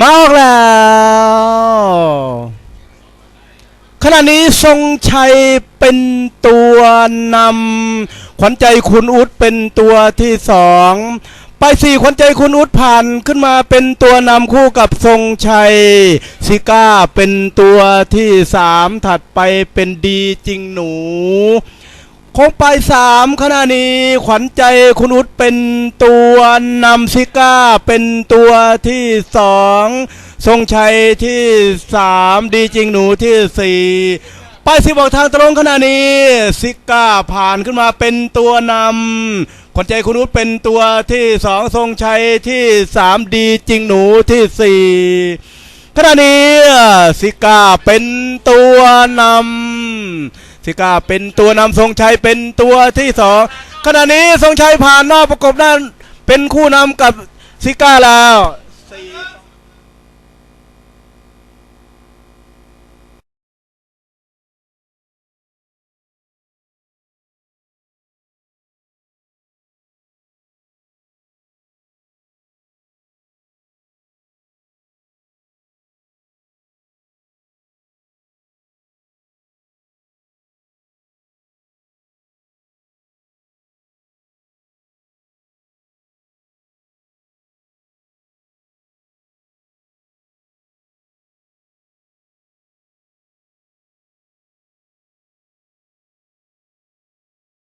มาออกแล้ว ขณะนี้ทรงชัยเป็นตัวนำขวัญใจคุณอุดเป็นตัวที่สองไปสี่ขวัญใจคุณอุดผ่านขึ้นมาเป็นตัวนำคู่กับทรงชัยซิก้าเป็นตัวที่สามถัดไปเป็นดีจริงหนู คงไปสามขณะนี้ขวัญใจคุณอุดเป็นตัวนำซิก้าเป็นตัวที่สองทรงชัยที่สามดีจริงหนูที่สี่ไปสิบอกทางตรงขณะนี้ ซิก้าผ่านขึ้นมาเป็นตัวนำขวัญใจคุณอุดเป็นตัวที่สองทรงชัยที่สามดีจริงหนูที่สี่ขณะนี้ซิก้าเป็นตัวนำ ซิก้าเป็นตัวนำทรงชัยเป็นตัวที่สองขณะนี้ทรงชัยผ่านนอกประกบด้านเป็นคู่นำกับซิก้าแล้ว